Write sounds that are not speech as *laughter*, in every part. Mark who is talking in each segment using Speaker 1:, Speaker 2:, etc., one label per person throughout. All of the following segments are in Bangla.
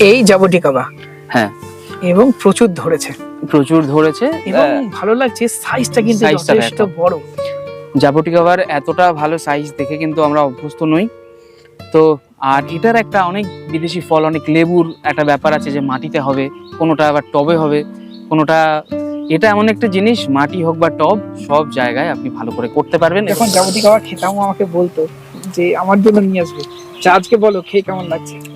Speaker 1: এই জাবটিকাবা
Speaker 2: হ্যাঁ।
Speaker 1: এবং প্রচুর ধরেছে।
Speaker 2: প্রচুর ধরেছে।
Speaker 1: এবং ভালো লাগছে সাইজটা কিন্তু যথেষ্ট। বড়।
Speaker 2: জাবটিকাবার এতটা ভালো সাইজ দেখে কিন্তু আমরা অভ্যস্ত নই। তো আর এটার একটা অনেক বিদেশি ফল অনেক লেবুর একটা ব্যাপার আছে যে মাটিতে হবে কোনোটা আবার টবে হবে কোনোটা এটা এমন একটা জিনিস মাটি হোক বা টব সব জায়গায় আপনি ভালো করে করতে পারবেন।
Speaker 1: যখন জাবটিকাবা খেতাম ও আমাকে বলতো যে আমার জন্য নিয়ে আসবে। তা আজকে বলো খেয়ে কেমন লাগছে?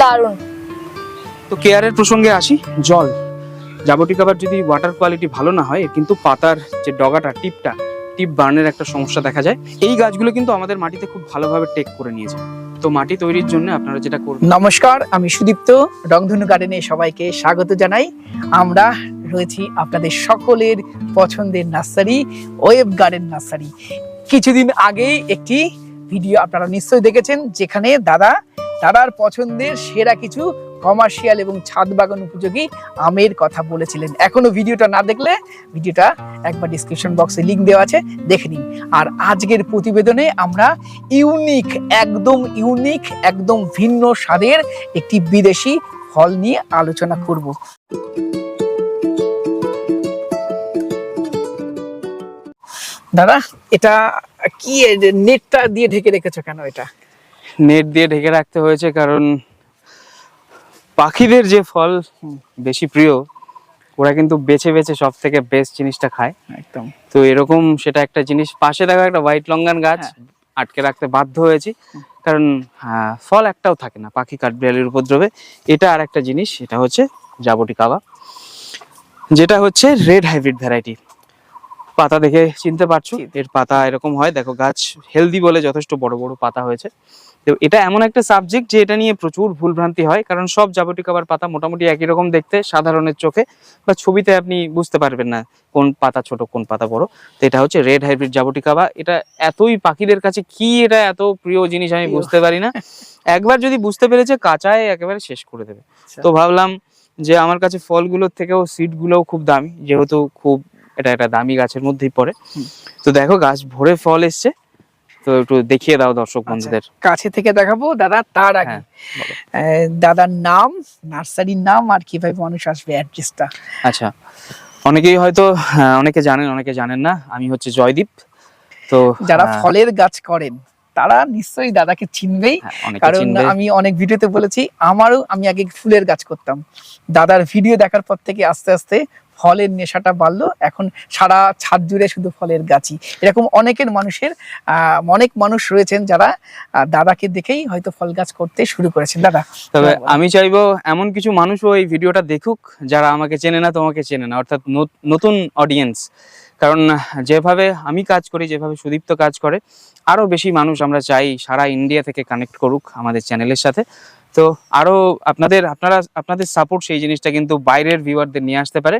Speaker 3: দারুণ।
Speaker 2: তো কেয়ারের প্রসঙ্গে আসি জল। জাবটিকাবার যদি ওয়াটার কোয়ালিটি ভালো না হয় কিন্তু পাতার যে ডগাটা টিপটা টিপ বার্নের একটা সমস্যা দেখা যায় এই গাছগুলো কিন্তু আমাদের মাটিতে খুব ভালোভাবে টেক করে নিয়েছে তো মাটি তৈরির জন্য আপনারা যেটা করবেন
Speaker 1: নমস্কার আমি সুদীপ্ত রংধনু গার্ডেনে সবাইকে স্বাগত জানাই। আমরা রয়েছি আপনাদের সকলের পছন্দের নার্সারি ওয়েব গার্ডেন নার্সারি। কিছুদিন আগেই একটি ভিডিও আপনারা নিশ্চয়ই দেখেছেন যেখানে দাদা দাদার পছন্দের সেরা কিছু কমার্শিয়াল এবং ছাদ বাগান উপযোগী আমের কথা বলেছিলেন। এখনও ভিডিওটা না দেখলে ভিডিওটা একবার ডিসক্রিপশন বক্সে লিংক দেওয়া আছে, দেখে নিন। আর আজকের প্রতিবেদনে আমরা ইউনিক একদম ইউনিক একদম ভিন্ন স্বাদের একটি বিদেশি ফল নিয়ে আলোচনা করব। দাদা, এটা কি নেটটা দিয়ে ঢেকে রেখেছো কেন এটা?
Speaker 2: নেট দিয়ে ঢেকে রাখতে হয়েছে কারণ পাখিদের যে ফল বেশি প্রিয় ওরা কিন্তু বেছে বেছে সব থেকে বেস্ট জিনিসটা খায়।
Speaker 1: একদম।
Speaker 2: তো এরকম সেটা একটা জিনিস পাশে দেখা একটা হোয়াইট লঙ্গান গাছ আটকে রাখতে বাধ্য হয়েছি। কারণ হ্যাঁ, ফল একটাও থাকে না পাখি কাঠবিড়ালির উপদ্রবে। এটা আর একটা জিনিস এটা হচ্ছে জাবটি কাবা যেটা হচ্ছে রেড হাইব্রিড ভ্যারাইটি পাতা দেখে চিনতে পারছ? এর পাতা এরকম হয়। দেখো গাছ হেলদি বলে যথেষ্ট বড় বড় পাতা হয়েছে। তো এটা এমন একটা সাবজেক্ট যে এটা নিয়ে প্রচুর ভুলভ্রান্তি হয় কারণ সব জাবটি কাবার পাতা মোটামুটি একই রকম দেখতে সাধারণের চোখে বা ছবিতে আপনি বুঝতে পারবেন না কোন পাতা ছোট কোন পাতা বড়। তো এটা হচ্ছে রেড হাইব্রিড জাবটি কাবা এটা এতই পাখিদের কাছে কি এটা এত প্রিয় জিনিস আমি বুঝতে পারি না। একবার যদি বুঝতে পেরেছে কাঁচায় একেবারে শেষ করে দেবে।
Speaker 1: আচ্ছা।
Speaker 2: তো ভাবলাম যে আমার কাছে ফলগুলোর থেকেও সিড গুলোও খুব দামি যেহেতু খুব এটা একটা দামি গাছের মধ্যেই পড়ে। তো দেখো গাছ ভরে ফল এসছে। তো একটু দেখিয়ে দাও দর্শক
Speaker 1: আচ্ছা।
Speaker 2: বন্ধুদের।
Speaker 1: কাছে থেকে দেখাবো দাদা তার আগে।
Speaker 2: হ্যাঁ,
Speaker 1: দাদার নাম নার্সারির নাম আর কীভাবে মানুষ আসবে অ্যাড্রেসটা?
Speaker 2: আচ্ছা অনেকেই হয়তো হ্যাঁ, অনেকে জানেন অনেকে জানেন না। আমি হচ্ছে জয়দীপ তো
Speaker 1: যারা
Speaker 2: হ্যাঁ,
Speaker 1: ফলের গাছ করেন তারা নিশ্চয়ই দাদাকে চিনবেই। কারণ আমি অনেক ভিডিওতে বলেছি আমারও আমি আগে ফুলের গাছ করতাম। দাদার ভিডিও দেখার পর থেকে আস্তে আস্তে ফলের নেশাটা বাড়লো। এখন সারা ছাদ জুড়ে শুধু ফলের গাছই। এরকম অনেকের মানুষের অনেক মানুষ রয়েছেন যারা দাদাকে দেখেই হয়তো ফল গাছ করতে শুরু করেছেন। দাদা
Speaker 2: তবে আমি চাইব এমন কিছু মানুষও এই ভিডিওটা দেখুক যারা আমাকে চেনে না তোমাকে চেনে না। অর্থাৎ নতুন অডিয়েন্স কারণ যেভাবে আমি কাজ করি যেভাবে সুদীপ্ত কাজ করে আরও বেশি মানুষ আমরা চাই সারা ইন্ডিয়া থেকে কানেক্ট করুক আমাদের চ্যানেলের সাথে। তো আরও আপনাদের, আপনারা, আপনাদের সাপোর্ট সেই জিনিসটা কিন্তু বাইরের ভিউয়ারদের নিয়ে আসতে পারে।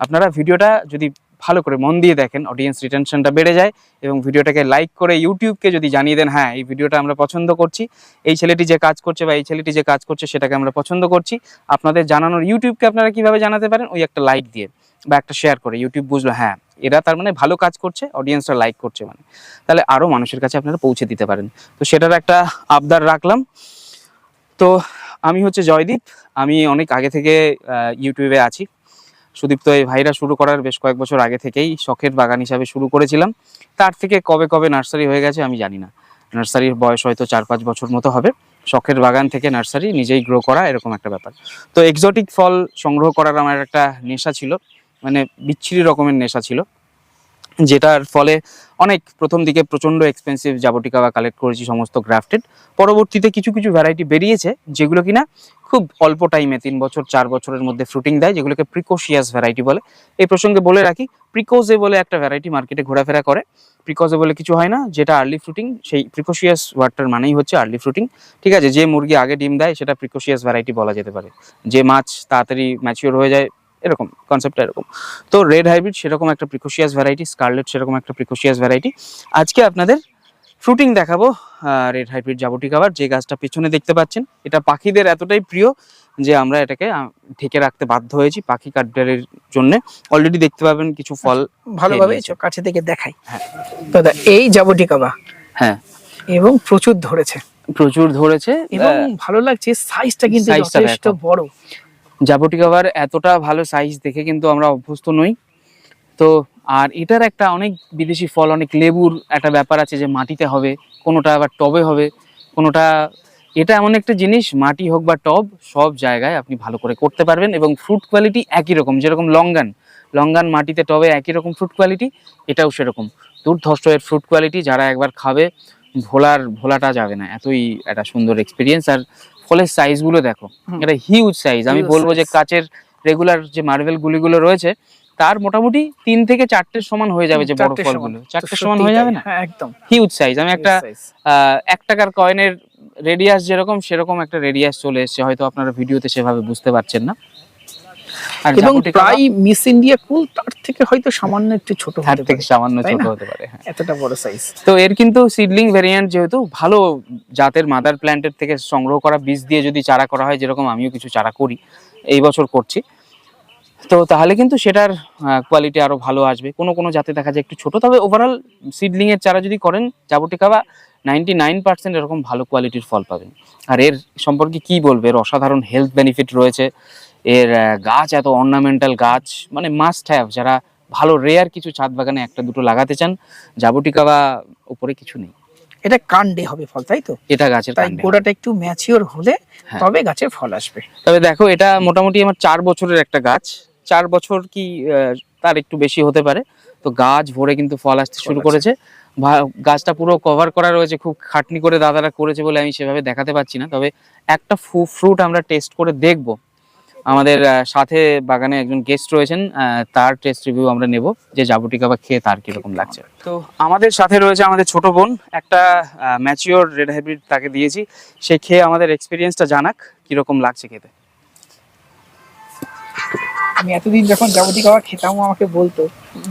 Speaker 2: আপনারা ভিডিওটা যদি ভালো করে মন দিয়ে দেখেন অডিয়েন্স রিটেনশনটা বেড়ে যায় এবং ভিডিওটাকে লাইক করে ইউটিউবকে যদি জানিয়ে দেন হ্যাঁ এই ভিডিওটা আমরা পছন্দ করছি, এই ছেলেটি যে কাজ করছে বা এই ছেলেটি যে কাজ করছে সেটাকে আমরা পছন্দ করছি, আপনাদের জানানোর ইউটিউবকে আপনারা কীভাবে জানাতে পারেন? ওই একটা লাইক দিয়ে বা একটা শেয়ার করে। ইউটিউব বুঝলো হ্যাঁ এরা তার মানে ভালো কাজ করছে অডিয়েন্সরা লাইক করছে মানে। তাহলে আরও মানুষের কাছে আপনারা পৌঁছে দিতে পারেন। তো সেটার একটা আবদার রাখলাম। তো আমি হচ্ছে জয়দীপ। আমি অনেক আগে থেকে ইউটিউবে আছি। সুদীপ্ত, এই ভাইরা শুরু করার বেশ কয়েক বছর আগে থেকেই শখের বাগান হিসাবে শুরু করেছিলাম। তার থেকে কবে কবে নার্সারি হয়ে গেছে আমি জানি না। নার্সারির বয়স হয়তো চার পাঁচ বছর মতো হবে। শখের বাগান থেকে নার্সারি, নিজেই গ্রো করা এরকম একটা ব্যাপার। তো এক্সোটিক ফল সংগ্রহ করার আমার একটা নেশা ছিল। মানে বিচ্ছিরি রকমের নেশা ছিল। যেটার ফলে অনেক প্রথম দিকে প্রচণ্ড এক্সপেন্সিভ জাবটিকা বা কালেক্ট করেছি, সমস্ত গ্রাফটেড পরবর্তীতে কিছু কিছু ভ্যারাইটি বেরিয়েছে, যেগুলো কিনা খুব অল্প টাইমে তিন বছর, চার বছরের মধ্যে ফ্রুটিং দেয়, যেগুলোকে প্রিকোশিয়াস ভ্যারাইটি বলে। এই প্রসঙ্গে বলে রাখি প্রিকোজে বলে একটা ভ্যারাইটি মার্কেটে ঘোরাফেরা করে। প্রিকোজে বলে কিছু হয় না, যেটা আর্লি ফ্রুটিং সেই প্রিকোশিয়াস ওয়ার্ডটার মানেই হচ্ছে আর্লি ফ্রুটিং ঠিক আছে, যে মুরগি আগে ডিম দেয়, সেটা প্রিকোশিয়াস ভ্যারাইটি বলা যেতে পারে। যে মাছ তাড়াতাড়ি ম্যাচিওর হয়ে যায় এরকম কনসেপ্টটা এরকম। তো রেড হাইব্রিড সেরকম একটা প্রিকোশিয়াস ভ্যারাইটি স্কারলেট সেরকম একটা প্রিকোশিয়াস ভ্যারাইটি আজকে আপনাদের ফ্রুটিং দেখাবো রেড হাইব্রিড জাবটি কাবার যে গাছটা পেছনে দেখতে পাচ্ছেন। এটা পাখিদের এতটাই প্রিয় যে আমরা এটাকে ঢেকে রাখতে বাধ্য হয়েছি পাখি কাঠবিড়ালির জন্য। অলরেডি দেখতে পাবেন কিছু ফল
Speaker 1: ভালোভাবে কাছে থেকে দেখাই।
Speaker 2: হ্যাঁ।
Speaker 1: দাদা এই জাবটিকাবা
Speaker 2: হ্যাঁ।
Speaker 1: এবং প্রচুর ধরেছে।
Speaker 2: প্রচুর ধরেছে
Speaker 1: এবং ভালো লাগছে সাইজটা কিন্তু যথেষ্ট
Speaker 2: দেখো।
Speaker 1: বড়
Speaker 2: জাবটিকাবার এতটা ভালো সাইজ দেখে কিন্তু আমরা অভ্যস্ত নই। তো আর এটার একটা অনেক বিদেশি ফল, অনেক লেবুর একটা ব্যাপার আছে যে মাটিতে হবে, কোনোটা আবার টবে হবে, কোনোটা এটা এমন একটা জিনিস, মাটি হোক বা টব, সব জায়গায় আপনি ভালো করে করতে পারবেন এবং ফ্রুট কোয়ালিটি একই রকম, যেরকম লঙ্গান। লঙ্গান মাটিতে, টবে একই রকম ফ্রুট কোয়ালিটি এটাও সেরকম। দুর্ধর্ষ এর ফ্রুট কোয়ালিটি যারা একবার খাবে, ভোলার ভোলাটা যাবে না। এতই একটা সুন্দর এক্সপিরিয়েন্স আর ফলের সাইজগুলো দেখো। এটা হিউজ সাইজ আমি বলব যে কাচের রেগুলার যে মার্বেল গুলিগুলো রয়েছে তার মোটামুটি তিন থেকে চারটের সমান হয়ে যাবে যে বড় ফলগুলো। চারটের সমান হয়ে যাবে না?
Speaker 1: হ্যাঁ একদম।
Speaker 2: হিউজ সাইজ আমি একটা আহ, এক টাকার কয়েনের রেডিয়াস যেরকম সেরকম একটা রেডিয়াস চলে এসছে। হয়তো আপনারা ভিডিওতে সেভাবে বুঝতে পারছেন না।
Speaker 1: এবং প্রায় মিস ইন্ডিয়া কুল তার থেকে হয়তো সামান্য একটু ছোট
Speaker 2: তার থেকে সামান্য ছোট হতে পারে হ্যাঁ।
Speaker 1: এতটা বড় সাইজ
Speaker 2: তো এর কিন্তু সিডলিং ভেরিয়েন্ট যেহেতু ভালো জাতের মাদার প্ল্যান্টের থেকে সংগ্রহ করা বীজ দিয়ে যদি চারা করা হয় যেরকম আমিও কিছু চারা করি এই বছর করছি। তো তাহলে কিন্তু সেটার কোয়ালিটি আরও ভালো আসবে। কোনো কোনো জাতে দেখা যায় একটু ছোট তবে ওভারঅল সিডলিং এর চারা যদি করেন জাবুটিকা বা নাইনটি নাইন পার্সেন্ট এরকম ভালো কোয়ালিটির ফল পাবেন। আর এর সম্পর্কে কি বলবে? এর অসাধারণ হেলথ বেনিফিট রয়েছে। এর গাছ এত অর্নামেন্টাল গাছ মানে মাস্ট হ্যাভ যারা ভালো রেয়ার কিছু ছাদ বাগানে একটা দুটো লাগাতে চান জাবুটিকা বা উপরে কিছু নেই।
Speaker 1: এটা কাণ্ডে হবে ফল তাই তো?
Speaker 2: এটা গাছের
Speaker 1: তাই। গোড়াটা একটু ম্যাচিওর হলে
Speaker 2: হ্যাঁ।
Speaker 1: তবে গাছে ফল আসবে।
Speaker 2: তবে দেখো এটা মোটামুটি আমার চার বছরের একটা গাছ। চার বছর কি তার একটু বেশি হতে পারে। তো গাছ ভরে কিন্তু ফল আসতে শুরু করেছে। গাছটা পুরো কভার করা রয়েছে খুব খাটনি করে দাদারা করেছে বলে আমি সেভাবে দেখাতে পাচ্ছি না। তবে একটা ফ্রুট আমরা টেস্ট করে দেখব। আমাদের সাথে বাগানে একজন গেস্ট রয়েছেন আহ, তার টেস্ট রিভিউ আমরা নেব যে জাবুটিকা বা খেয়ে তার কীরকম লাগছে। তো আমাদের সাথে রয়েছে আমাদের ছোট বোন একটা ম্যাচিওর রেড হাইব্রিড তাকে দিয়েছি। সে খেয়ে আমাদের এক্সপিরিয়েন্সটা জানাক কীরকম লাগছে খেতে।
Speaker 1: আমি এতদিন যখন যাবতীয় খাবার খেতাম আমাকে বলতো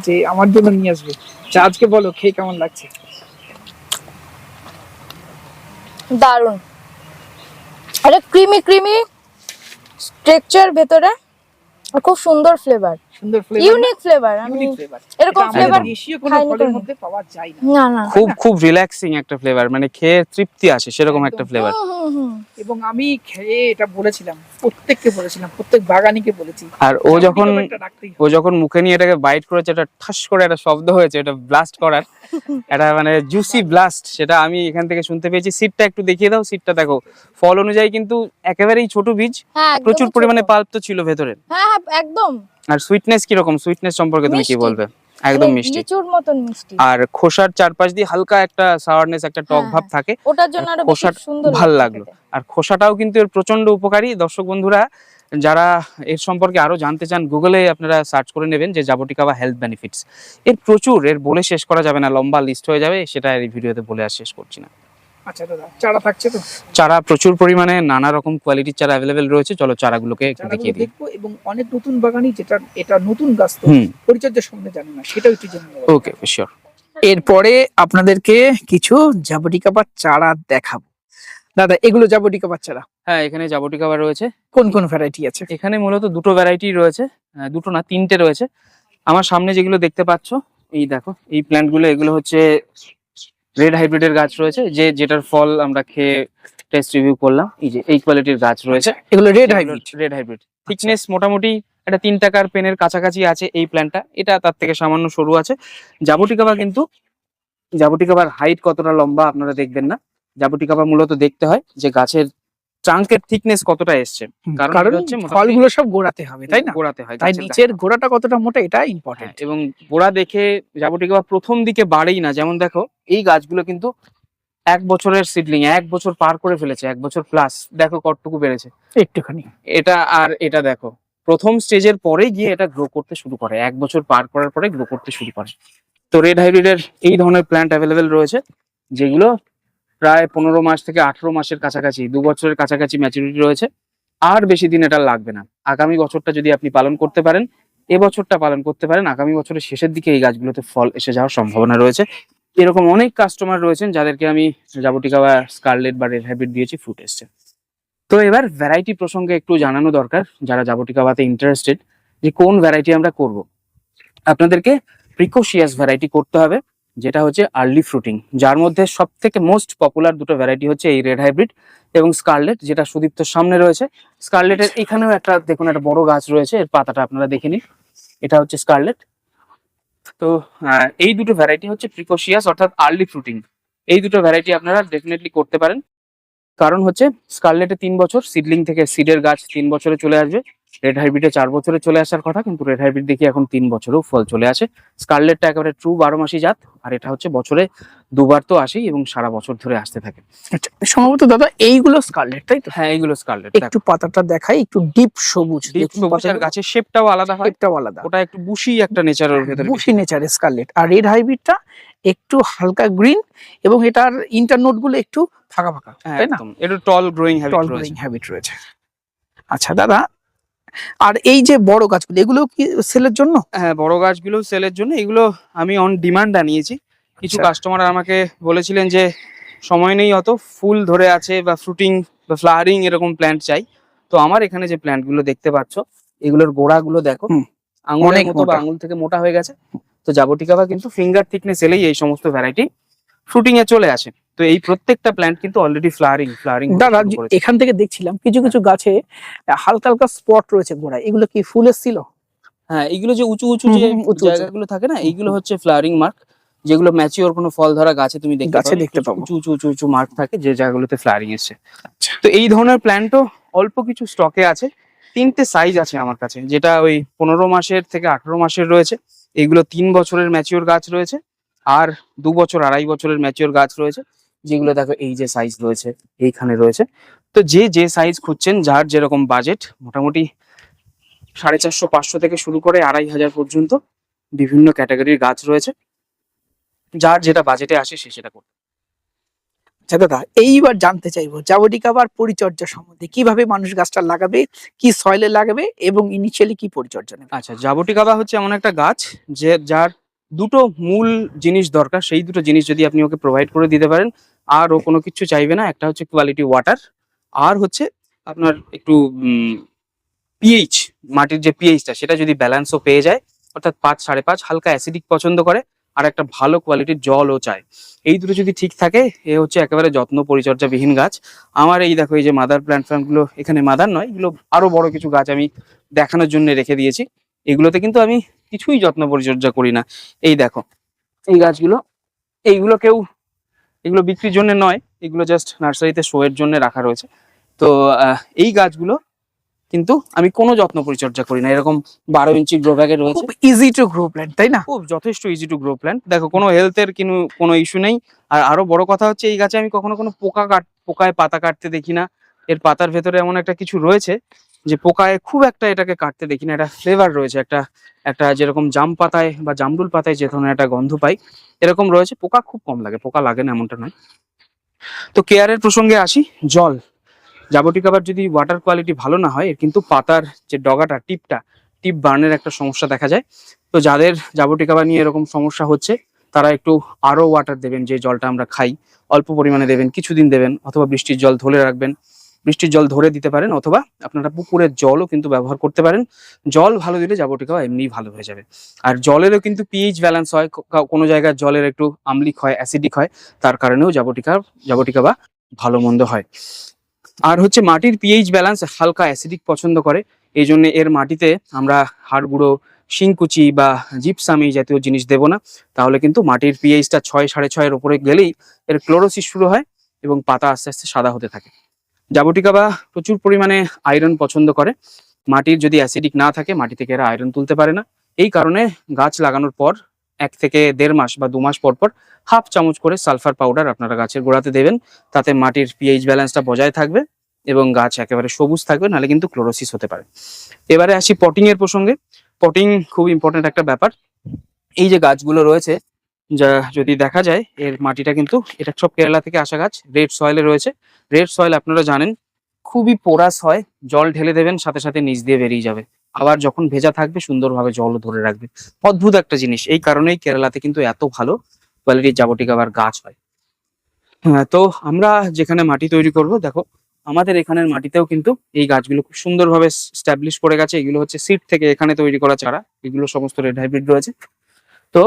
Speaker 1: যে আমার জন্য নিয়ে আসবে। যা আজকে বলো খেয়ে কেমন লাগছে?
Speaker 3: দারুণ আরে ক্রিমি ক্রিমি স্ট্রাকচার ভেতরে খুব সুন্দর ফ্লেভার
Speaker 1: সুন্দর ফ্লেভার
Speaker 3: ইউনিক ফ্লেভার আমি এরকম
Speaker 2: ফ্লেভার
Speaker 1: দেশীয় কোনো ফলের মধ্যে পাওয়া যায় না।
Speaker 3: না
Speaker 2: খুব খুব রিল্যাক্সিং একটা ফ্লেভার মানে খেয়ে তৃপ্তি আসে সেরকম একটা ফ্লেভার
Speaker 3: হুম, হুম, হুম।
Speaker 1: এবং আমি খেয়ে এটা বলেছিলাম প্রত্যেককে বলেছিলাম প্রত্যেক বাগানিকে বলেছি।
Speaker 2: আর ও যখন। ও যখন মুখে নিয়ে এটাকে বাইট করেছে এটা ঠাস করে একটা শব্দ হয়েছে এটা ব্লাস্ট করার। *laughs* এটা মানে জুসি ব্লাস্ট সেটা আমি এখান থেকে শুনতে পেয়েছি। সিটটা একটু দেখিয়ে দাও সিটটা দেখো। ফল অনুযায়ী কিন্তু একেবারেই ছোট বীজ
Speaker 3: হ্যাঁ
Speaker 2: প্রচুর পরিমাণে পাল্প তো ছিল ভেতরে।
Speaker 3: হ্যাঁ হ্যাঁ একদম।
Speaker 2: আর সুইটনেস কীরকম? সুইটনেস সম্পর্কে তুমি কি বলবে? একদম মিষ্টি।
Speaker 3: লিচুর মতন মিষ্টি।
Speaker 2: আর খোসার চারপাশ দিয়ে হালকা একটা সাওয়ারনেস একটা টক
Speaker 3: হ্যাঁ,
Speaker 2: ভাব থাকে।
Speaker 3: ওটার জন্য আরও বেশি সুন্দর
Speaker 2: ভালো লাগল। আর খোসাটাও কিন্তু এর প্রচণ্ড উপকারী। দর্শক বন্ধুরা যারা এর সম্পর্কে আরও জানতে চান গুগলে আপনারা সার্চ করে নেবেন যে জাবটিকা বা হেলথ বেনিফিটস এর প্রচুর এর বলে শেষ করা যাবে না লম্বা লিস্ট হয়ে যাবে সেটা এই ভিডিওতে বলে আর শেষ করছি না।
Speaker 1: আচ্ছা দাদা চারা থাকছে তো?
Speaker 2: চারা প্রচুর পরিমাণে নানা রকম কোয়ালিটির চারা অ্যাভেলেবেল রয়েছে। চলো চারাগুলোকে দেখিয়ে দিই।
Speaker 1: দেখব এবং অনেক নতুন বাগানি যেটা এটা নতুন গাছ তো পরিচর্যা সম্বন্ধে জানে না সেটাও একটু জেনে নেব।
Speaker 2: ওকে শিওর
Speaker 1: এরপরে আপনাদেরকে কিছু জাবটিকা বা চারা দেখাবো। দাদা এগুলো জাবটিকা বা চারা?
Speaker 2: হ্যাঁ এখানে জাবটিকা বা রয়েছে।
Speaker 1: কোন কোন ভ্যারাইটি আছে?
Speaker 2: এখানে মূলত দুটো ভ্যারাইটি রয়েছে আহ, দুটো না তিনটে রয়েছে। আমার সামনে যেগুলো দেখতে পাচ্ছ এই দেখো এই প্ল্যান্টগুলো এগুলো হচ্ছে রেড হাইব্রিডের গাছ রয়েছে যে যেটার ফল আমরা খেয়ে টেস্ট রিভিউ করলাম। এই যে এই কোয়ালিটির গাছ রয়েছে।
Speaker 1: এগুলো red hybrid
Speaker 2: red hybrid thickness মোটামুটি একটা তিন টাকার পেনের কাছাকাছি আছে এই প্ল্যান্টটা এটা তার থেকে সামান্য সরু আছে। জাবুটিকাবা কিন্তু জাবুটিকাবার হাইট কতটা লম্বা আপনারা দেখবেন না। জাবুটিকাবা মূলত দেখতে হয় যে গাছের ট্রাঙ্কের থিকনেস কতটা এসছে? কারণ
Speaker 1: ফলগুলো সব গোড়াতে হবে তাই না?
Speaker 2: গোড়াতে হয়
Speaker 1: তাই নিচের গোড়াটা কতটা মোটা এটা
Speaker 2: হ্যাঁ,
Speaker 1: ইম্পর্টেন্ট
Speaker 2: এবং গোড়া দেখে জাবুটিকা প্রথম দিকে বাড়েই না যেমন দেখো এই গাছগুলো কিন্তু এক বছরের সিডলিং এক বছর পার করে ফেলেছে এক বছর প্লাস দেখো কতটুকু বেড়েছে।
Speaker 1: একটুখানি।
Speaker 2: এটা আর এটা দেখো প্রথম স্টেজের পরে গিয়ে এটা গ্রো করতে শুরু করে এক বছর পার করার পরে গ্রো করতে শুরু করে। তো রেড হাইব্রিডের এই ধরনের প্ল্যান্ট অ্যাভেলেবেল রয়েছে যেগুলো প্রায় পনেরো মাস থেকে আঠারো মাসের কাছাকাছি, দু বছরের কাছাকাছি ম্যাচুরিটি রয়েছে। আর বেশি দিন এটা লাগবে না। আগামী বছরটা যদি আপনি পালন করতে পারেন এবছরটা পালন করতে পারেন, আগামী বছরের শেষের দিকে এই গাছগুলোতে ফল এসে যাওয়ার সম্ভাবনা রয়েছে। এরকম অনেক কাস্টমার রয়েছেন যাদেরকে আমি জাবটিকা বা স্কারলেট বা রেড হাইব্রিড দিয়েছি ফ্রুট এসছে। তো এবার ভ্যারাইটি প্রসঙ্গে একটু জানানো দরকার, যারা জাবটিকাবাতে ইন্টারেস্টেড যে কোন ভ্যারাইটি আমরা করব। আপনাদেরকে প্রিকোশিয়াস ভ্যারাইটি করতে হবে। যেটা হচ্ছে আর্লি ফ্রুটিং যার মধ্যে সব থেকে মোস্ট পপুলার দুটো ভ্যারাইটি হচ্ছে এই রেড হাইব্রিড এবং স্কারলেট যেটা সুদীপ্তর সামনে রয়েছে। স্কারলেটের এখানেও একটা, দেখুন একটা বড় গাছ রয়েছে, এর পাতাটা আপনারা দেখে নিন। এটা হচ্ছে স্কারলেট তো এই দুটো ভ্যারাইটি হচ্ছে প্রিকোশিয়াস অর্থাৎ আর্লি ফ্রুটিং এই দুটো ভ্যারাইটি আপনারা ডেফিনেটলি করতে পারেন। কারণ হচ্ছে স্কারলেটে তিন বছর সিডলিং থেকে সিডের গাছ তিন বছরে চলে আসবে। রেড হাইব্রিডে চার বছরে চলে আসার কথা কিন্তু রেড হাইব্রিড দেখি এখন তিন বছরেও ফল চলে আসে। স্কারলেটটা একেবারে ট্রু বারো মাসি জাত আর এটা হচ্ছে বছরে দুবার তো আসেই এবং সারা বছর ধরে আসতে থাকে।
Speaker 1: আচ্ছা সম্ভবত দাদা এইগুলো স্কারলেট তাই তো?
Speaker 2: হ্যাঁ এইগুলো স্কারলেট
Speaker 1: একটু পাতাটা দেখাই একটু ডিপ সবুজ
Speaker 2: আর গাছের শেপটাও আলাদা হয়।
Speaker 1: একটাও আলাদা।
Speaker 2: ওটা একটু বুশি একটা নেচারের ভেতরে
Speaker 1: বুশি নেচারের স্কারলেট আর রেড হাইব্রিডটা একটু হালকা গ্রিন এবং এটার ইন্টারনোটগুলো একটু ফাঁকা ফাঁকা
Speaker 2: হ্যাঁ,
Speaker 1: তাই না?
Speaker 2: একটু টল গ্রোয়িং হ্যাবিট রয়েছে।
Speaker 1: আচ্ছা দাদা আর এই যে বড় গাছগুলো এগুলো কি সেলের জন্য?
Speaker 2: হ্যাঁ বড় গাছগুলো সেলের জন্য। এগুলো আমি অন ডিমান্ড আনিয়েছি। কিছু
Speaker 1: আচ্ছা।
Speaker 2: কাস্টমার আমাকে বলেছিলেন যে সময় নেই অত ফুল ধরে আছে বা ফ্রুটিং বা ফ্লাওয়ারিং এরকম প্ল্যান্ট চাই। তো আমার এখানে যে প্ল্যান্টগুলো দেখতে পাচ্ছ এগুলোর গোড়াগুলো দেখো। আঙুলের মতো বা আঙুল থেকে মোটা হয়ে গেছে। তো জাবটিকাবা কিন্তু ফিঙ্গার থিকনেস এলেই এই সমস্ত ভ্যারাইটি ফ্রুটিং এ চলে আসে। তো এই প্রত্যেকটা প্ল্যান্ট কিন্তু অলরেডি ফ্লাওয়ারিং ফ্লাওয়ারিং
Speaker 1: দাদা এখান থেকে দেখছিলাম কিছু কিছু গাছে হালকা হালকা স্পট রয়েছে গোড়ায়। এগুলো কি ফুল এসেছিল
Speaker 2: হ্যাঁ এইগুলো যে উঁচু উঁচু যে। জায়গাগুলো থাকে না এইগুলো হচ্ছে ফ্লাওয়ারিং মার্ক যেগুলো ম্যাচিওর কোনো ফল ধরা গাছে তুমি দেখতে
Speaker 1: গাছে দেখতে পাবো।
Speaker 2: উঁচু উঁচু উঁচু উঁচু মার্ক থাকে যে জায়গাগুলোতে ফ্লাওয়ারিং এসছে।
Speaker 1: আচ্ছা।
Speaker 2: তো এই ধরনের প্ল্যান্টও অল্প কিছু স্টকে আছে। তিনটে সাইজ আছে আমার কাছে যেটা ওই পনেরো মাসের থেকে আঠারো মাসের রয়েছে। এগুলো তিন বছরের ম্যাচিওর গাছ রয়েছে। আর দু বছর আড়াই বছরের ম্যাচিওর গাছ রয়েছে যেগুলো দেখো এই যে সাইজ রয়েছে এইখানে রয়েছে। তো যে যে সাইজ খুঁজছেন যার যেরকম বাজেট মোটামুটি সাড়ে চারশো পাঁচশো থেকে শুরু করে আড়াই হাজার পর্যন্ত বিভিন্ন ক্যাটাগরির গাছ রয়েছে। যার যেটা বাজেটে আসে সে সেটা করবে।
Speaker 1: আচ্ছা দাদা এইবার জানতে চাইব জাবটিকাবার পরিচর্যা সম্বন্ধে কীভাবে মানুষ গাছটা লাগাবে কি সয়েলে লাগাবে এবং ইনিশিয়ালি কি পরিচর্যা নেবে?
Speaker 2: আচ্ছা জাবটিকাবা হচ্ছে এমন একটা গাছ যে যার দুটো মূল জিনিস দরকার, সেই দুটো জিনিস যদি আপনি ওকে প্রোভাইড করে দিতে পারেন, আর ও কোনো কিছু চাইবে না, একটা হচ্ছে কোয়ালিটি ওয়াটার আর হচ্ছে আপনার একটু পিএইচ মাটির যে পিএইচটা সেটা যদি ব্যালেন্সও পেয়ে যায়, অর্থাৎ পাঁচ সাড়ে পাঁচ হালকা অ্যাসিডিক পছন্দ করে, আর একটা ভালো কোয়ালিটির জলও চায়। এই দুটো যদি ঠিক থাকে, এ হচ্ছে একেবারে যত্ন পরিচর্যাবিহীন গাছ। আমার এই দেখো, এই যে মাদার প্ল্যান্টগুলো, এখানে মাদার নয়, এগুলো আরও বড় কিছু গাছ আমি দেখানোর জন্য রেখে দিয়েছি। এগুলোতে কিন্তু আমি কিছুই যত্ন পরিচর্যা করি না। এই দেখো এই গাছগুলো এইগুলো কেউ এগুলো বিক্রির জন্য নয় এগুলো জাস্ট নার্সারিতে শো এর জন্য রাখা রয়েছে। তো এই গাছগুলো কিন্তু আমি কোনো যত্ন পরিচর্যা করি না। এরকম বারো ইঞ্চি গ্রো ব্যাগে রয়েছে।
Speaker 1: ইজি টু গ্রো প্ল্যান্ট তাই না?
Speaker 2: খুব যথেষ্ট ইজি টু গ্রো প্ল্যান্ট দেখো কোনো হেলথের কিন্তু কোনো ইস্যু নেই। আর আরও বড় কথা হচ্ছে এই গাছে আমি কখনো কোনো পোকা কাট পোকায় পাতা কাটতে দেখি না। এর পাতার ভেতরে এমন একটা কিছু রয়েছে যে পোকায় খুব একটা এটাকে কাটতে দেখি না একটা ফ্লেভার রয়েছে, একটা একটা যেরকম জাম পাতায় বা জামরুল পাতায় যে ধরনের একটা গন্ধ পাই, এরকম রয়েছে। পোকা খুব কম লাগে, পোকা লাগে না এমনটা নয়। তো কেয়ারের প্রসঙ্গে আসি, জল। জাবটিকাবার যদি ওয়াটার কোয়ালিটি ভালো না হয় কিন্তু পাতার যে ডগাটা, টিপটা, টিপ বার্নের একটা সমস্যা দেখা যায়। তো যাদের জাবটিকাবা নিয়ে এরকম সমস্যা হচ্ছে, তারা একটু আরও ওয়াটার দেবেন, যে জলটা আমরা খাই। অল্প পরিমাণে দেবেন, কিছুদিন দেবেন, অথবা বৃষ্টির জল ধরে রাখবেন। বৃষ্টির জল ধরে দিতে পারেন অথবা আপনারা পুকুরের জলও কিন্তু ব্যবহার করতে পারেন। জল ভালো দিলে জাবটিকাবা এমনি ভালো হয়ে যাবে। আর জলেরও কিন্তু পিএইচ ব্যালেন্স হয় কোনো জায়গায় জলের একটু আমলিক হয় অ্যাসিডিক হয়, তার কারণেও জাবটিকা বা ভালো মন্দ হয়। আর হচ্ছে মাটির পিএইচ ব্যালেন্স হালকা অ্যাসিডিক পছন্দ করে এই জন্য এর মাটিতে আমরা হাড় গুঁড়ো, শিংকুচি বা জিপসাম এই জাতীয় জিনিস দেব না। তাহলে কিন্তু মাটির পিএইচটা ছয় সাড়ে ছয়ের উপরে গেলেই এর ক্লোরোসিস শুরু হয় এবং পাতা আস্তে আস্তে সাদা হতে থাকে। জাবটিকা বা প্রচুর পরিমাণে আয়রন পছন্দ করে। মাটির যদি অ্যাসিডিক না থাকে, মাটি থেকে এরা আয়রন তুলতে পারে না। এই কারণে গাছ লাগানোর পর এক থেকে দেড় মাস বা দু মাস পর পর হাফ চামচ করে সালফার পাউডার আপনারা গাছের গোড়াতে দেবেন। তাতে মাটির পিএইচ ব্যালেন্সটা বজায় থাকবে এবং গাছ একেবারে সবুজ থাকবে, নাহলে কিন্তু ক্লোরোসিস হতে পারে। এবারে আসি পটিং এর প্রসঙ্গে। পটিং খুব ইম্পর্টেন্ট একটা ব্যাপার। এই যে গাছগুলো রয়েছে যা যদি দেখা যায়, এর মাটিটা কিন্তু এটা সব কেরালা থেকে আসা গাছ, রেড সয়েলে রয়েছে। রেড সয়েল আপনারা জানেন, খুবই পোরাস হয়, জল ঢেলে দেবেন, সাথে সাথে নিচ দিয়ে বেরিয়ে যাবে। আবার যখন ভেজা থাকবে, সুন্দরভাবে জলও ধরে রাখবে। অদ্ভুত একটা জিনিস, এই কারণেই কেরালাতে কিন্তু এত ভালো কোয়ালিটির জাবটিক আবার গাছ হয়। হ্যাঁ তো আমরা যেখানে মাটি তৈরি করব, দেখো, আমাদের এখানের মাটিতেও কিন্তু এই গাছগুলো খুব সুন্দরভাবে স্ট্যাবলিশ করে গেছে। এগুলো হচ্ছে সিট থেকে এখানে তৈরি করা চারা, এগুলো সমস্ত রেড হাইব্রিড রয়েছে। তো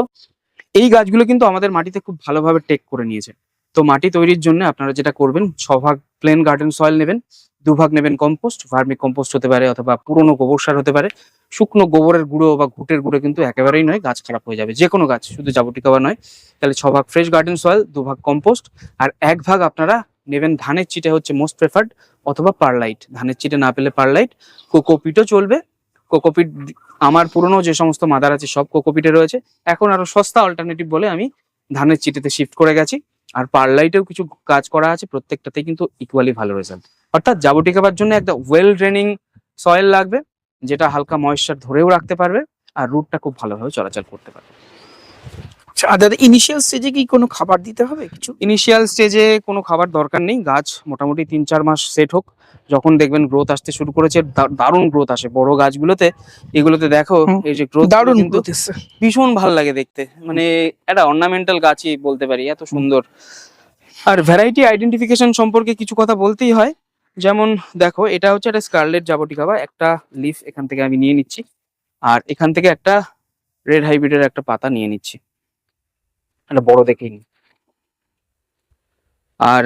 Speaker 2: এই গাছগুলো কিন্তু আমাদের মাটিতে খুব ভালোভাবে টেক করে নিয়েছে। তো মাটি তৈরির জন্য আপনারা যেটা করবেন, ছভাগ প্লেন গার্ডেন সয়েল নেবেন, দুভাগ নেবেন কম্পোস্ট ভার্মি কম্পোস্ট হতে পারে অথবা পুরনো গোবর সার হতে পারে। শুকনো গোবরের গুঁড়ো বা ঘুটের গুঁড়ো কিন্তু একেবারেই নয়, গাছ খারাপ হয়ে যাবে। যে কোনো গাছ, শুধু জাবটিকাবা নয়, তাহলে ছ ভাগ ফ্রেশ গার্ডেন সয়েল দুভাগ কম্পোস্ট আর এক ভাগ আপনারা নেবেন ধানের চিটে হচ্ছে মোস্ট প্রেফার্ড অথবা পারলাইট ধানের চিটে না পেলে পারলাইট কোকোপিটও চলবে কোকোপিট আমার পুরনো যে সমস্ত মাদার আছে সব কোকোপিটে রয়েছে। এখন আরও সস্তা অল্টারনেটিভ বলে আমি ধানের চিটেতে শিফট করে গেছি। আর পারলাইটেও কিছু কাজ করা আছে প্রত্যেকটাতে কিন্তু ইকুয়ালি ভালো রেজাল্ট অর্থাৎ জাবটিকাবার জন্য একটা ওয়েল ড্রেনিং সয়েল লাগবে, যেটা হালকা ময়েশ্চার ধরেও রাখতে পারবে, আর রুটটা খুব ভালোভাবে চলাচল করতে পারবে।
Speaker 1: আচ্ছা আর দাদা ইনিশিয়াল স্টেজে কি কোনো খাবার দিতে হবে কিছু?
Speaker 2: ইনিশিয়াল স্টেজে কোনো খাবার দরকার নেই গাছ মোটামুটি তিন চার মাস সেট হোক। যখন দেখবেন গ্রোথ আসতে শুরু করেছে দা- দারুণ গ্রোথ আসে। বড় গাছগুলোতে এগুলোতে দেখো
Speaker 1: হুম,
Speaker 2: এই যে গ্রোথ
Speaker 1: দারুণ
Speaker 2: কিন্তু
Speaker 1: growth এসছে।
Speaker 2: ভীষণ ভালো লাগে দেখতে। মানে একটা অর্নামেন্টাল গাছই বলতে পারি এত সুন্দর। আর ভ্যারাইটি আইডেন্টিফিকেশন সম্পর্কে কিছু কথা বলতেই হয়। যেমন দেখো এটা হচ্ছে একটা স্কারলেট জাবটিকা বা একটা লিফ এখান থেকে আমি নিয়ে নিচ্ছি। আর এখান থেকে একটা রেড হাইব্রিডের একটা পাতা নিয়ে নিচ্ছি। একটা বড় দেখেই। আর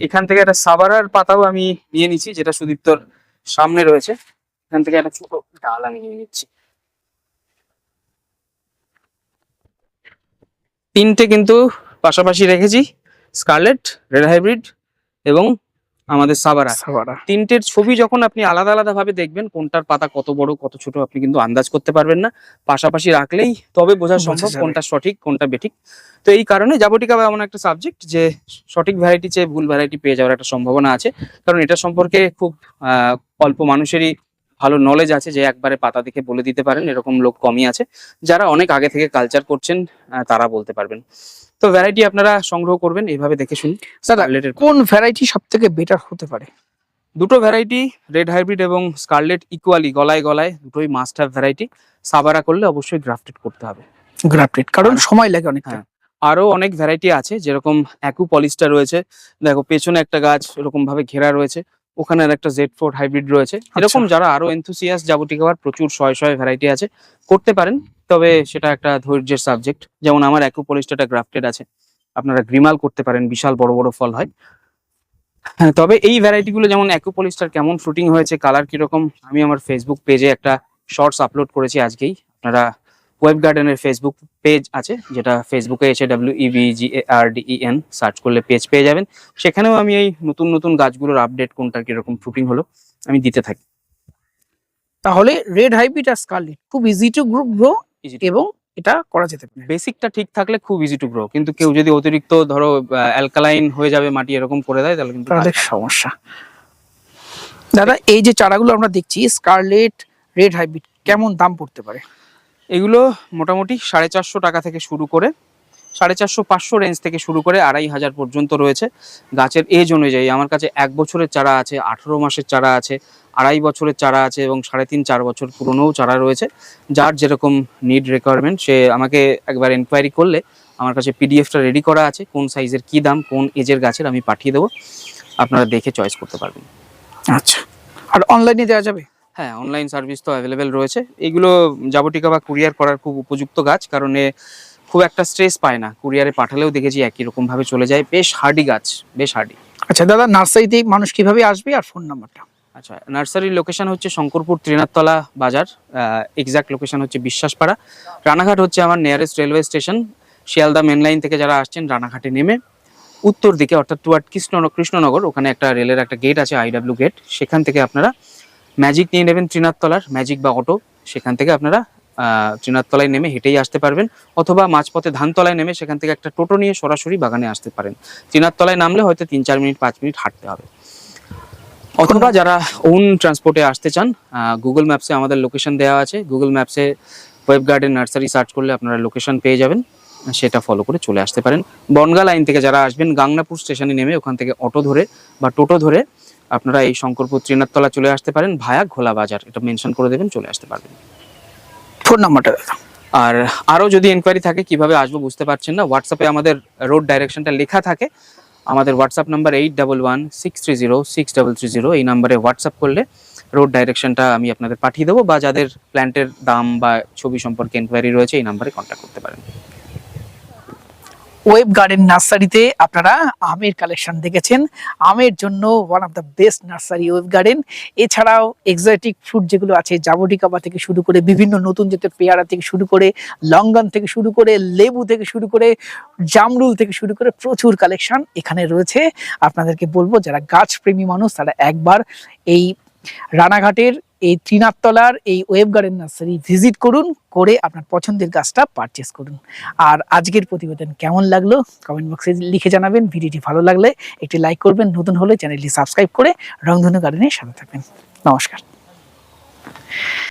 Speaker 2: এখান থেকে একটা সাবারার পাতাও আমি নিয়ে নিচ্ছি, যেটা সুদীপ্তর সামনে রয়েছে এখান থেকে একটা ছোট ডাল আমি নিয়ে নিচ্ছি তিনটে কিন্তু পাশাপাশি রেখেছি, স্কারলেট, রেড হাইব্রিড এবং আমাদের সাবারা
Speaker 1: সাবারা।
Speaker 2: তিনটের ছবি যখন আপনি আলাদা আলাদা ভাবে দেখবেন কোনটার পাতা কত বড় কত ছোট আপনি কিন্তু আন্দাজ করতে পারবেন না। পাশাপাশি রাখলেই তবে বোঝা সম্ভব কোনটা সঠিক কোনটা বেঠিক। তো এই কারণে জাবটিকা এমন একটা সাবজেক্ট যে সঠিক ভ্যারাইটি চেয়ে ভুল ভ্যারাইটি পেয়ে যাওয়ার একটা সম্ভাবনা আছে। কারণ এটা সম্পর্কে খুব আহ, অল্প মানুষেরই ভালো নলেজ আছে যে একবারে পাতা দেখে বলে দিতে পারেন এরকম লোক কমই আছে। যারা অনেক আগে থেকে কালচার করছেন তারা বলতে পারবেন। তো ভ্যারাইটি আপনারা সংগ্রহ করবেন এইভাবে দেখে শুনি
Speaker 1: কোন ভ্যারাইটি সব থেকে বেটার হতে পারে?
Speaker 2: দুটো ভ্যারাইটি রেড হাইব্রিড এবং স্কারলেট ইকুয়ালি গলায় গলায় দুটোই মাস্টার ভ্যারাইটি সাবারা করলে অবশ্যই গ্রাফটেড করতে হবে।
Speaker 1: গ্রাফটেড কারণ সময় লাগে অনেক
Speaker 2: হ্যাঁ। আরও অনেক ভ্যারাইটি আছে যেরকম অ্যাকু পলিস্টার রয়েছে। দেখো পেছনে একটা গাছ এরকম ভাবে ঘেরা রয়েছে। ওখানে একটা জেড ফোর হাইব্রিড রয়েছে। এরকম যারা আরও এনথুসিয়াস যাবতীয় প্রচুর শয় শয় ভ্যারাইটি আছে করতে পারেন। তবে সেটা একটা ধৈর্যের সাবজেক্ট যেমন আমার অ্যাকু পলিস্টারটা গ্রাফটেড আছে। আপনারা গ্রিমাল করতে পারেন বিশাল বড় বড় ফল হয়। হ্যাঁ তবে এই ভ্যারাইটি গুলো যেমন অ্যাকু পলিস্টার কেমন ফ্রুটিং হয়েছে কালার কীরকম আমি আমার ফেসবুক পেজে একটা শর্টস আপলোড করেছি আজকেই। আপনারা ওয়েব গার্ডেনের ফেসবুক পেজ আছে যেটা ফেসবুকে এসে W EV G A R D N search করলে পেজ পেয়ে যাবেন। সেখানেও আমি এই নতুন নতুন গাছগুলোর আপডেট কোনটার কীরকম শুটিং হলো আমি দিতে থাকি।
Speaker 1: তাহলে রেড হাইব্রিড আর স্কারলেট খুব ইজি টু গ্রো গ্রো এবং এটা করা যেতে পারে।
Speaker 2: বেসিকটা ঠিক থাকলে খুব ইজি টু গ্রো কিন্তু কেউ যদি অতিরিক্ত ধরো অ্যালকালাইন হয়ে যাবে মাটি এরকম করে দেয় তাহলে কিন্তু
Speaker 1: তাহলে সমস্যা। দাদা এই যে চারাগুলো আমরা দেখছি স্কারলেট রেড হাইব্রিড কেমন দাম পড়তে পারে?
Speaker 2: এগুলো মোটামুটি সাড়ে চারশো টাকা থেকে শুরু করে, সাড়ে চারশো পাঁচশো রেঞ্জ থেকে শুরু করে আড়াই হাজার পর্যন্ত রয়েছে। গাছের এজ অনুযায়ী আমার কাছে এক বছরের চারা আছে, আঠেরো মাসের চারা আছে, আড়াই বছরের চারা আছে এবং সাড়ে তিন চার বছর পুরনোও চারা রয়েছে। যার যেরকম নিড রিকোয়ারমেন্ট সে আমাকে একবার এনকোয়ারি করলে আমার কাছে পিডিএফটা রেডি করা আছে, কোন সাইজের কি দাম, কোন এজের গাছের আমি পাঠিয়ে দেবো। আপনারা দেখে চয়েস করতে পারবেন।
Speaker 1: আচ্ছা আর অনলাইনে দেওয়া যাবে?
Speaker 2: হ্যাঁ অনলাইন সার্ভিস তো অ্যাভেলেবেল রয়েছে। এগুলো জাবটিকা বা কুরিয়ার করার খুব উপযুক্ত গাছ কারণ এ খুব একটা স্ট্রেস পায় না। কুরিয়ারে পাঠালেও দেখেছি একই রকম ভাবে চলে যায়। বেশ হার্ডি গাছ বেশ হার্ডি
Speaker 1: আচ্ছা দাদা নার্সারিতে মানুষ কীভাবে আসবে আর ফোন নাম্বারটা
Speaker 2: আচ্ছা নার্সারির লোকেশন হচ্ছে শঙ্করপুর ত্রিনাথতলা বাজার। এক্সাক্ট লোকেশন হচ্ছে বিশ্বাসপাড়া। রানাঘাট হচ্ছে আমার nearest railway station Sealdah main line থেকে যারা আসছেন রানাঘাটে নেমে। উত্তর দিকে অর্থাৎ টুয়ার্ড কৃষ্ণ কৃষ্ণনগর ওখানে একটা রেলের একটা গেট আছে আইডাব্লিউ গেট সেখান থেকে আপনারা ম্যাজিক নিয়ে নেবেন ত্রিনাথতলার ম্যাজিক বা অটো সেখান থেকে আপনারা ত্রিনাথতলায় নেমে হেঁটেই আসতে পারবেন। অথবা মাঝপথে ধানতলায় নেমে সেখান থেকে একটা টোটো নিয়ে সরাসরি বাগানে আসতে পারেন। ত্রিনাথতলায় নামলে হয়তো তিন চার মিনিট, পাঁচ মিনিট হাঁটতে হবে। অথবা যারা ওন ট্রান্সপোর্টে আসতে চান গুগল ম্যাপসে আমাদের লোকেশন দেওয়া আছে। গুগল ম্যাপসে ওয়েব গার্ডেন নার্সারি সার্চ করলে আপনারা লোকেশন পেয়ে যাবেন। সেটা ফলো করে চলে আসতে পারেন। বনগা লাইন থেকে যারা আসবেন, গাংনাপুর স্টেশনে নেমে ওখান থেকে অটো ধরে বা টোটো ধরে আপনারা এই শঙ্করপুর ত্রিনাথতলা চলে আসতে পারেন ভায়া ঘোলা বাজার। এটা মেনশন করে দেবেন চলে আসতে পারবেন।
Speaker 1: ফোন নাম্বারটা
Speaker 2: আর আরও যদি এনকোয়ারি থাকে কীভাবে আসব বুঝতে পারছেন না হোয়াটসঅ্যাপে আমাদের রোড ডাইরেকশনটা লেখা থাকে। আমাদের WhatsApp number eight double one six three zero six double three zero এই নাম্বারে হোয়াটসঅ্যাপ করলে রোড ডাইরেকশনটা আমি আপনাদের পাঠিয়ে দেবো বা যাদের প্ল্যান্টের দাম বা ছবি সম্পর্কে এনকোয়ারি রয়েছে এই নাম্বারে কন্ট্যাক্ট করতে পারেন।
Speaker 1: ওয়েব গার্ডেন নার্সারিতে আপনারা আমের কালেকশন দেখেছেন। আমের জন্য one of the best nursery web garden. এছাড়াও এক্সোটিক ফ্রুট যেগুলো আছে জাবটিকাবা থেকে শুরু করে বিভিন্ন নতুন জাতের পেয়ারা থেকে শুরু করে, লঙ্গন থেকে শুরু করে, লেবু থেকে শুরু করে, জামরুল থেকে শুরু করে প্রচুর কালেকশন এখানে রয়েছে। আপনাদেরকে বলব, যারা গাছ প্রেমী মানুষ, তারা একবার এই রানাঘাটের এই ত্রিনাথতলার এই ওয়েব গার্ডেন নার্সারি ভিজিট করুন, করে আপনার পছন্দের গাছটা পারচেস করুন। আর আজকের প্রতিবেদন কেমন লাগল? কমেন্ট বক্সে লিখে জানাবেন। ভিডিওটি ভালো লাগলে একটি লাইক করবেন। নতুন হলে চ্যানেলটি সাবস্ক্রাইব করে রংধনু গার্ডেনের সাথে থাকবেন। নমস্কার।